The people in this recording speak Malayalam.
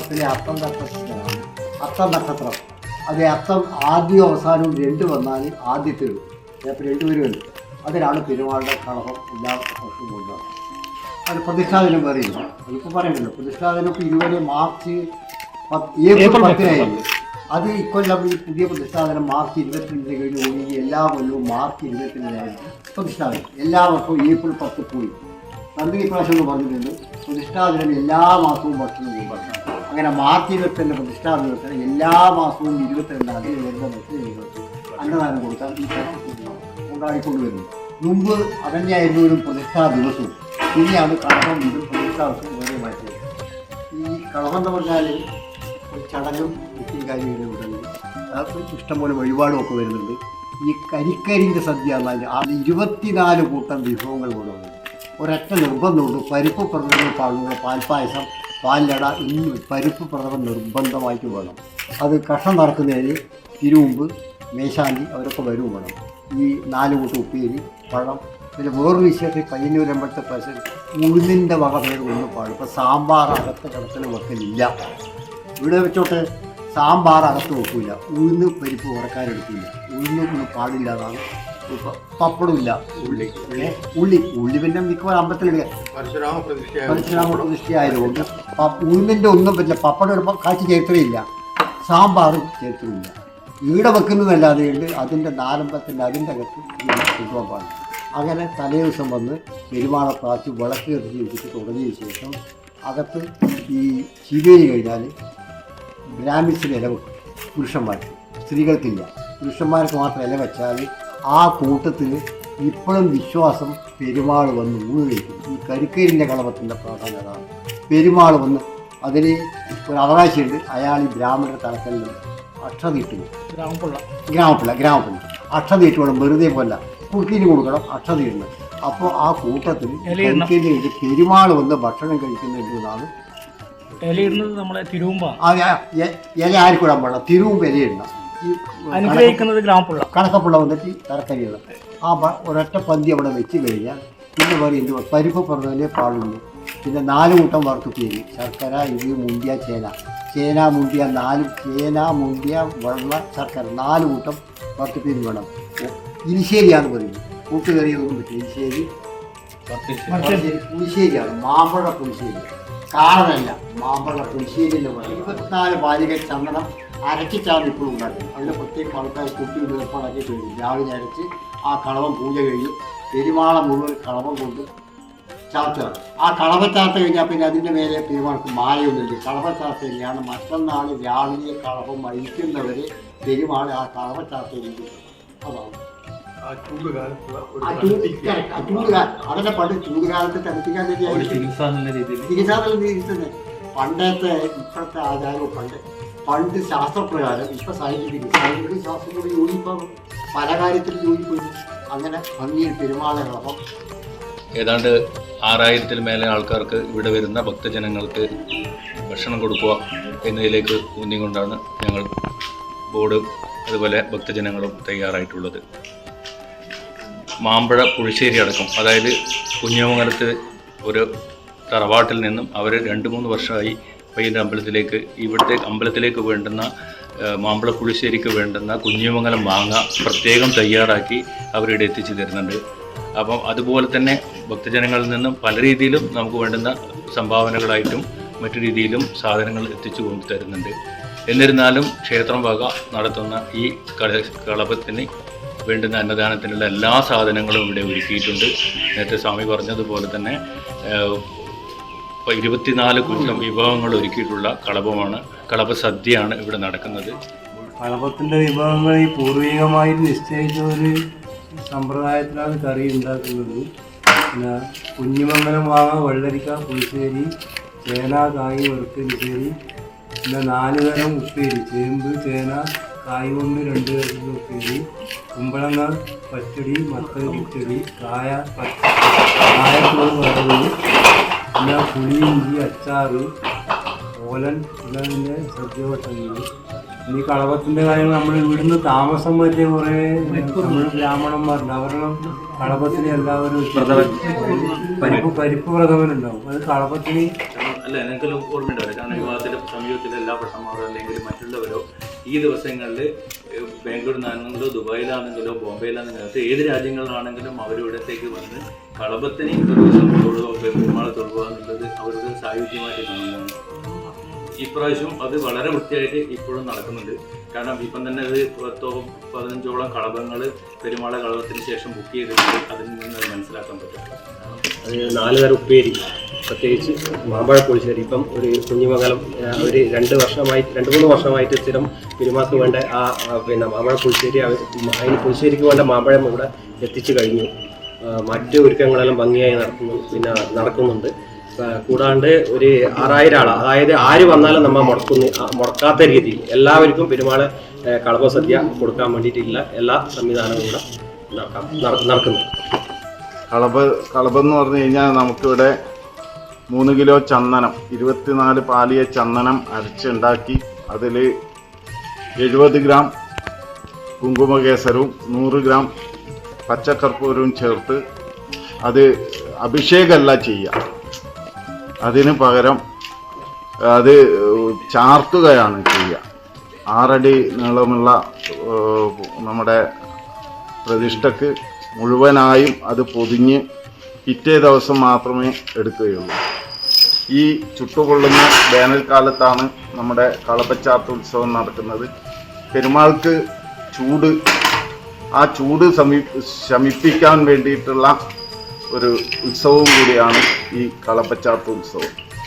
മാസത്തിലെ അത്തം നക്ഷത്രമാണ് അത്തം നക്ഷത്രം അത് അത്തം ആദ്യവും അവസാനവും രണ്ട് വന്നാൽ ആദ്യത്തെ വരും ചിലപ്പോൾ രണ്ട് വരുമല്ലോ അതിനാണ് പെരുമാളുടെ കളഭം എല്ലാ വർഷവും കൊണ്ടുവന്നത്. അത് പ്രതിഷ്ഠാദിനം പറയില്ല അതിപ്പോൾ പറയുന്നുണ്ട് പ്രതിഷ്ഠാദിനം ഇപ്പോൾ ഇരുപത് മാർച്ച് പത്ത് ഏപ്രിൽ പത്തിനായിരുന്നു. അത് ഇക്കൊല്ലം ഈ പുതിയ പ്രതിഷ്ഠാപനം മാർച്ച് ഇരുപത്തിരണ്ടിന് കഴിഞ്ഞ് ഒഴുകി എല്ലാ കൊല്ലവും മാർച്ച് ഇരുപത്തിരണ്ടിനായിരുന്നു പ്രതിഷ്ഠാപനം എല്ലാ വർഷവും ഏപ്രിൽ പത്ത് പോയി. നന്ദി പ്രാവശ്യം പറഞ്ഞിട്ടുണ്ട്. പ്രതിഷ്ഠാദിനം എല്ലാ മാസവും ഭക്ഷണം കൊടുക്കണം അങ്ങനെ മാർച്ച് ഇരുപത്തിരണ്ട് പ്രതിഷ്ഠാ ദിവസം എല്ലാ മാസവും ഇരുപത്തിരണ്ടാം തീയതി വരുന്ന ഭക്ഷണം അന്നദാനം കൊടുക്കാൻ ഈ കൊണ്ടാടിക്കൊണ്ടുവരുന്നു മുമ്പ് അതന്നെയായിരുന്നു ഒരു പ്രതിഷ്ഠാ ദിവസവും പിന്നെയാണ് കളഹം വീണ്ടും പ്രതിഷ്ഠാ ദിവസം വേറെ മാറ്റിയത്. ഈ കളഹം എന്ന് പറഞ്ഞാൽ ഒരു ചടങ്ങും ഒത്തിരി കാര്യങ്ങളും അതൊക്കെ ഇഷ്ടംപോലെ വഴിപാടും ഒക്കെ വരുന്നുണ്ട്. ഈ കരിക്കരിന്റെ സദ്യ എന്നാൽ ആ ഇരുപത്തിനാല് കൂട്ടം വിഭവങ്ങൾ കൊണ്ടുവന്നു. ഒരൊറ്റ നിർബന്ധമുണ്ട്. പരിപ്പ് പ്രകൃതി പാടുന്ന പാൽപ്പായസം പാലട ഇന്ന് പരിപ്പ് പ്രഥമം നിർബന്ധമായിട്ട് വേണം. അത് കഷ്ണം നടക്കുന്നതിന് തിരുമുമ്പ് മേശാന്തി അവരൊക്കെ വരും വേണം. ഈ നാല് കൂട്ടം ഉപ്പേരി പഴം പിന്നെ വേറൊരു വിശേഷം പയ്യന്നൂരമ്പലത്തെ പശ ഉഴുന്നിന്റെ വക പേര് ഒന്ന് പാടും ഇപ്പം സാമ്പാർ അകത്ത് കിടക്കൽ വെക്കലില്ല. ഇവിടെ വെച്ചോട്ട് സാമ്പാർ അകത്ത് വെക്കില്ല ഉഴുന്ന് പരിപ്പ് ഉറക്കാനെടുക്കില്ല ഉഴുന്നൊന്നും പാടില്ല എന്നാണ് പപ്പടമില്ല ഉള്ളി. ഉള്ളി. ഉള്ളി പിന്നെ മിക്കവാറും അമ്പലത്തിലിടുക പരശുരാമ പ്രതിഷ്ഠ പരശുരാമ പ്രതിഷ്ഠയായതുകൊണ്ട് ഉഴുന്നിന്റെ ഒന്നും പറ്റില്ല. പപ്പടം ഇടുമ്പോൾ കാച്ചി ചേർത്തറിയില്ല സാമ്പാറും ചേർത്തില്ല ഈടെ വെക്കുന്നതല്ലാതെ ഉണ്ട് അതിന്റെ നാലമ്പത്തിന്റെ അതിന്റെ അകത്ത് കൊണ്ടുപോകാൻ പാടില്ല. അങ്ങനെ തലേ ദിവസം വന്ന് പെരുമാളെ പ്രാച്ച് വിളക്ക് കയറി വെച്ചിട്ട് തുടങ്ങിയ ശേഷം അകത്ത് ഈ ശിവേരി കഴിഞ്ഞാൽ ബ്രാഹ്മിൻസിന് ഇല വെക്കും. പുരുഷന്മാർക്ക്. സ്ത്രീകൾക്കില്ല. പുരുഷന്മാർക്ക് മാത്രം ഇല വെച്ചാൽ ആ കൂട്ടത്തിൽ ഇപ്പോഴും വിശ്വാസം പെരുമാൾ വന്ന് ഊഴിക്കും ഈ കരിക്കരിന്റെ കളവത്തിന്റെ പ്രാധാന്യതാണ് പെരുമാൾ വന്ന് അതിന് ഒരു അവകാശമുണ്ട്. അയാൾ ഈ ബ്രാഹ്മണ തലക്കല്ലിൽ അക്ഷതീട്ട് ഗ്രാമപ്പിള്ള. ഗ്രാമപ്പിള്ള ഗ്രാമപ്പിള്ള. അക്ഷതീട്ട് വേണം വെറുതെ പോലെ കുക്കിന് കൊടുക്കണം. അക്ഷതീട്ടുണ്ട് അപ്പോൾ ആ കൂട്ടത്തിൽ ഇലയിടണം. കരിക്കരിന്റെ പെരുമാൾ വന്ന് ഭക്ഷണം കഴിക്കുന്നുണ്ട് എന്നാണ് ഇലയിടുന്നത് നമ്മളെ തിരുവുമ്പ. ഇല ആർക്കും ഇടാൻ പാടില്ല. തിരുവും വിലയിടണം ഈ അനുഗ്രഹിക്കുന്നത് ഗ്രാമപ്പുള്ള. കണക്കപ്പുള്ള വന്നിട്ട് തറക്കരിയുള്ള ആ ഒരൊറ്റ പന്തി അവിടെ വെച്ച് കഴിഞ്ഞാൽ പിന്നെ വേറെ എന്ത് പരിപ്പ് പറഞ്ഞാലേ പാടുള്ളൂ. പിന്നെ നാല് കൂട്ടം വറുത്ത് പേര് ശർക്കര ഇത് മുന്തിയ ചേന. ചേന മുന്തിയ നാല് ചേന മുന്തിയ വെള്ള ശർക്കര നാല് കൂട്ടം വറുത്ത് പേര് വേണം ഇരിശ്ശേരിയാണ് പറയുന്നത് കൂട്ടുകറിയൊന്നും പറ്റില്ല. ഇരിശ്ശേരി പുളിശ്ശേരി പുളിശ്ശേരിയാണ്. മാമ്പഴ പുളിശ്ശേരി. കാളനല്ല മാമ്പഴ പുളിശ്ശേരി എന്ന് പറയുന്നത്. ഇരുപത്തിനാല് ബാലിക ചന്ദനം അരച്ചിട്ടാണ് ഇപ്പോഴും ഉണ്ടാക്കുന്നത് അതിന്റെ പ്രത്യേകം ആൾക്കാർ കുട്ടി ഏർപ്പാടാക്കി കഴിഞ്ഞു രാവിലെ അരച്ച് ആ കളവം പൂജ കഴിഞ്ഞ് പെരുമാളം മുഴുവൻ കളവം കൊണ്ട് ചാർത്തുകയാണ് ആ കളവ ചാർത്ത കഴിഞ്ഞാൽ പിന്നെ അതിന്റെ മേലെ പെരുമാൾക്ക് മാലയൊന്നുമില്ല. കളവ ചാർത്ത കഴിഞ്ഞാണ് മറ്റന്നാൾ രാവിലെ കളവം വഹിക്കുന്നവരെ പെരുമാൾ ആ കളവ ചാർത്ത കഴിഞ്ഞു അതാണ്. അതന്നെ പണ്ട് ചൂടുകാലത്ത് തണുപ്പിക്കാൻ ചികിത്സ രീതിയിൽ. ചികിത്സാതല പണ്ടത്തെ ഇപ്പോഴത്തെ ആചാരവും പണ്ട് പണ്ട് ശാസ്ത്രപ്രകാരം ഇപ്പം സയന്റിഫിക് സയന്റിഫിക് ശാസ്ത്രത്തോട് യോജിപ്പം പല കാര്യത്തിൽ യോജിപ്പോയി അങ്ങനെ ഭംഗിയിൽ പെരുമാളുകൾ അപ്പം ഏതാണ്ട് ആറായിരത്തിൽ മേലെ ആൾക്കാർക്ക് ഇവിടെ വരുന്ന ഭക്തജനങ്ങൾക്ക് ഭക്ഷണം കൊടുക്കുക എന്നതിലേക്ക് ഊന്നിക്കൊണ്ടാണ് ഞങ്ങൾ ബോർഡ് അതുപോലെ ഭക്തജനങ്ങളും തയ്യാറായിട്ടുള്ളത്. മാമ്പഴ പുളിശ്ശേരി അടക്കം അതായത് കുഞ്ഞമംഗലത്ത് ഒരു തറവാട്ടിൽ നിന്നും അവർ രണ്ട് മൂന്ന് വർഷമായി പയ്യന്റെ അമ്പലത്തിലേക്ക് ഇവിടുത്തെ അമ്പലത്തിലേക്ക് വേണ്ടുന്ന മാമ്പള പുളിശ്ശേരിക്ക് വേണ്ടുന്ന കുഞ്ഞുമംഗലം മാങ്ങ പ്രത്യേകം തയ്യാറാക്കി അവരിവിടെ എത്തിച്ചു തരുന്നുണ്ട്. അപ്പം അതുപോലെ തന്നെ ഭക്തജനങ്ങളിൽ നിന്നും പല രീതിയിലും നമുക്ക് വേണ്ടുന്ന സംഭാവനകളായിട്ടും മറ്റു രീതിയിലും സാധനങ്ങൾ എത്തിച്ചു കൊണ്ടു തരുന്നുണ്ട്. എന്നിരുന്നാലും ക്ഷേത്രം വക നടത്തുന്ന ഈ കള കളപത്തിന് വേണ്ടുന്ന അന്നദാനത്തിനുള്ള എല്ലാ സാധനങ്ങളും ഇവിടെ ഒരുക്കിയിട്ടുണ്ട്. നേരത്തെ സ്വാമി പറഞ്ഞതുപോലെ തന്നെ ഇരുപത്തിനാല് കൂട്ടം വിഭവങ്ങൾ ഒരുക്കിയിട്ടുള്ള കളഭമാണ് കളഭ സദ്യയാണ് ഇവിടെ നടക്കുന്നത്. കളഭത്തിന്റെ വിഭവങ്ങൾ ഈ പൂർവികമായി നിശ്ചയിച്ച ഒരു സമ്പ്രദായത്തിലാണ് കറി ഉണ്ടാക്കുന്നത്. പിന്നെ കുഞ്ഞിമംഗലം വാങ്ങ വെള്ളരിക്ക പുളിശ്ശേരി ചേന കായ് വറുത്തരിശ്ശേരി പിന്നെ നാല് തരം ഉപ്പേരി ചേമ്പ് ചേന കായ് കൊണ്ട് രണ്ട് തരം ഉപ്പേരി കുമ്പളങ്ങ പച്ചടി മത്തൻ കിച്ചടി കായ കായത്തോട് വറവ് പിന്നെ പുളിയിഞ്ചി അച്ചാറ് ഓലൻ ഇതതിന്റെ സദ്യവട്ടങ്ങൾ ഈ കളപത്തിന്റെ കാര്യങ്ങൾ നമ്മൾ ഇവിടുന്ന് താമസം പറ്റിയ കുറേ ബ്രാഹ്മണന്മാരുണ്ട്. അവരുടെ കളപത്തിന് എല്ലാവരും പരിപ്പ് പരിപ്പ് പ്രഥമനുണ്ടാവും. അത് കളപത്തിന് അല്ല എനിക്ക് ഓർമ്മയുണ്ടാവില്ല കാരണം വിവാഹത്തിൽ സമീപത്തിലെ എല്ലാ പ്രശ്നമാരോ അല്ലെങ്കിൽ മറ്റുള്ളവരോ ഈ ദിവസങ്ങളിൽ ബാംഗ്ലൂരിലാണെങ്കിലോ ദുബായിലാണെങ്കിലോ ബോംബെയിലാണെങ്കിലോ ഏത് രാജ്യങ്ങളിലാണെങ്കിലും അവരിവിടത്തേക്ക് വന്ന് ദിവസം തൊഴുക പെരുമാളെ തൊഴുക എന്നുള്ളത് അവരുടെ സായുധ്യമായിട്ട് കാണുന്നതാണ്. ഇപ്രാവശ്യം അത് വളരെ വൃത്തിയായിട്ട് ഇപ്പോഴും നടക്കുന്നുണ്ട്. കാരണം ഇപ്പം തന്നെ അത് പത്തോ പതിനഞ്ചോളം കളഭങ്ങൾ പെരുമാള കളഭത്തിന് ശേഷം ബുക്ക് ചെയ്തിട്ടുണ്ട്. അതിൽ നിന്ന് മനസ്സിലാക്കാൻ പറ്റും. അത് നാല് തരം ഉപ്പേരി. പ്രത്യേകിച്ച് മാമ്പഴ പൊളിശ്ശേരി ഇപ്പം ഒരു കുഞ്ഞിമംഗലം ഒരു രണ്ട് വർഷമായി രണ്ട് മൂന്ന് വർഷമായിട്ട് സ്ഥിരം പെരുമാക്ക് വേണ്ട ആ പിന്നെ മാമ്പഴ പുളിശ്ശേരി അതിന് പുളിശ്ശേരിക്ക് വേണ്ട മാമ്പഴം ഇവിടെ എത്തിച്ചു കഴിഞ്ഞു. മറ്റ് ഒരുക്കങ്ങളെല്ലാം ഭംഗിയായി നടക്കുന്നു പിന്നെ നടക്കുന്നുണ്ട്. കൂടാണ്ട് ഒരു ആറായിരം ആൾ അതായത് ആര് വന്നാലും നമ്മൾ മുടക്കുന്നു മുടക്കാത്ത രീതിയിൽ. എല്ലാവർക്കും പെരുമാൾ കളവ സദ്യ കൊടുക്കാൻ വേണ്ടിയിട്ടുള്ള എല്ലാ സംവിധാനവും ഇവിടെ നടക്കാം നട- നടക്കുന്നു. കളബ് കളബെന്ന് പറഞ്ഞു കഴിഞ്ഞാൽ നമുക്കിവിടെ മൂന്ന് കിലോ ചന്ദനം ഇരുപത്തിനാല് പാലിയ ചന്ദനം അരച്ചുണ്ടാക്കി അതിൽ എഴുപത് ഗ്രാം കുങ്കുമകേസരവും നൂറ് ഗ്രാം പച്ചക്കർപ്പൂരവും ചേർത്ത് അത് അഭിഷേകമല്ല ചെയ്യുക. അതിന് പകരം അത് ചാർത്തുകയാണ് ചെയ്യുക. ആറടി നീളമുള്ള നമ്മുടെ പ്രതിഷ്ഠക്ക് മുഴുവനായും അത് പൊതിഞ്ഞ് പിറ്റേ ദിവസം മാത്രമേ എടുക്കുകയുള്ളൂ. ഈ ചുട്ടുകൊള്ളുന്ന വേനൽക്കാലത്താണ് നമ്മുടെ കളപ്പച്ചാർത്ത് ഉത്സവം നടക്കുന്നത്. പെരുമാൾക്ക് ചൂട് ആ ചൂട് സമീ ശമിപ്പിക്കാൻ വേണ്ടിയിട്ടുള്ള ഒരു ഉത്സവവും കൂടിയാണ് ഈ കളപ്പച്ചാർത്ത് ഉത്സവം.